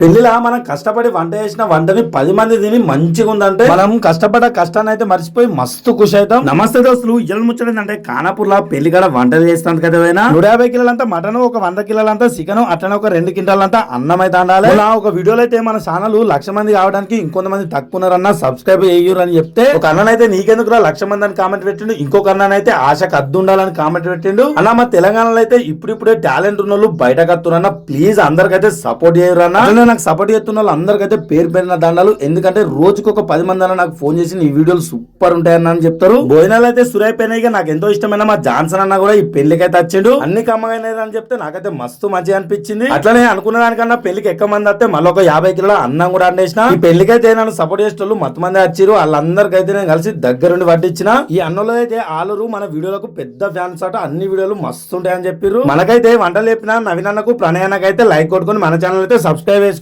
పెళ్ళిలా మనం కష్టపడి వంట చేసిన వంటని పది మంది తిని మంచిగా ఉందంటే? మనం కష్టపడ్డ కష్టాన్ని అయితే మర్చిపోయి మస్తు ఖుషి అవుతాం. నమస్తే దోస్తులు ఇళ్ళ ముచ్చడిందంటే కానాపూర్ లా పెళ్ళి కాడ వంటలు చేస్తాను కదా ఏదైనా? నూట యాభై కిలోలంతా మటన్ ఒక వంద కిలోలంతా చికెన్ అట్లనే ఒక రెండు క్వింటాలంతా అన్నం అయితే అండాలి ఇలా ఒక వీడియోలో అయితే మన ఛానల్ లక్ష మంది కావడానికి ఇంకొంతమంది తక్కువ ఉన్నారన్న సబ్స్క్రైబ్ చేయరు అని చెప్తే ఒక అన్ననైతే నీకెందుకు లక్ష మంది అని కామెంట్ పెట్టిండు ఇంకొక అన్ననైతే ఆశకు అద్దు ఉండాలని కామెంట్ పెట్టిండు. అన్న మా తెలంగాణలో అయితే ఇప్పుడిప్పుడే టాలెంట్ ఉన్న వాళ్ళు బయటకు వస్తున్నా ప్లీజ్ అందరికైతే సపోర్ట్ చేయరు అన్న నాకు సపోర్ట్ చేస్తున్న వాళ్ళు అందరికైతే పేరు పేరిన దండాలు. ఎందుకంటే రోజుకు ఒక పది మంది అన్న నాకు ఫోన్ చేసి ఈ వీడియోలు సూపర్ ఉంటాయన్న అని చెప్తారు. భోజనాలు అయితే సురైపోయినాయి నాకు ఎంతో ఇష్టమైన మా జాన్సన్ అన్న కూడా ఈ పెళ్ళికైతే వచ్చిండు. అన్ని కమ్మగానే అని చెప్తే నాకైతే మస్తు మంచిగా అనిపించింది. అట్లనే అనుకున్న దానికన్నా పెళ్ళికి ఎక్కువ మంది వస్తే మళ్ళీ ఒక యాభై కిలోల అన్నం కూడా అండేసిన. ఈ పెళ్ళికైతే నన్ను సపోర్ట్ చేసేటోళ్ళు మొత్తం మంది వచ్చారు వాళ్ళందరికైతే నేను కలిసి దగ్గరుండి పట్టించిన ఈ అన్నంలో అయితే ఆలరు మన వీడియోలకు పెద్ద ఫ్యాన్స్ అట. అన్ని వీడియోలు మస్తు ఉంటాయని చెప్పారు మనకైతే వంటలు చెప్పిన నవీనన్నకు ప్రణయానకైతే లైక్ కొట్టుకొని మన ఛానల్ అయితే సబ్స్క్రైబ్ చేసుకోండి